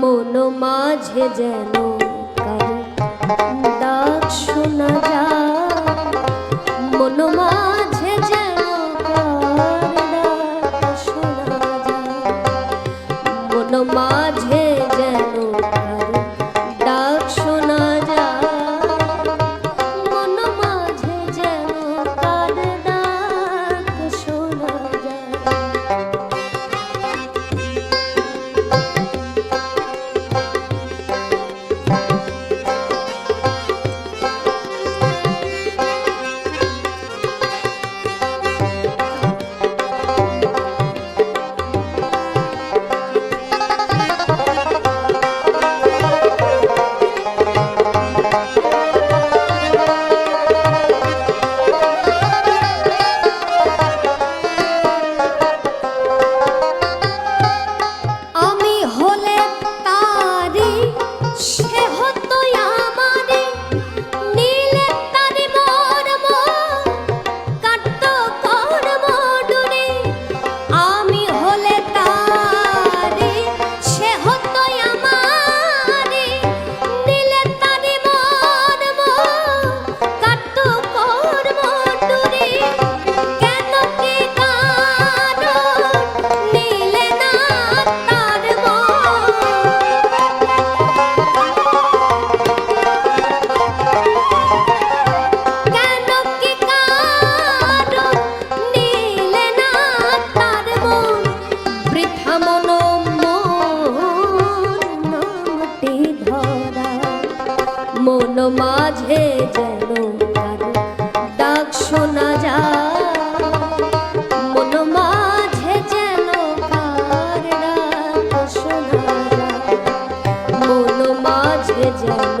মন মাঝে যেন ডাক শোনা যায়। মন মাঝে যেন ডাক শোনা যায়। মন মাঝে মন মাঝে যেন ডাক শোনা যা মন মাঝে যেন শোনা মন মাঝে যেন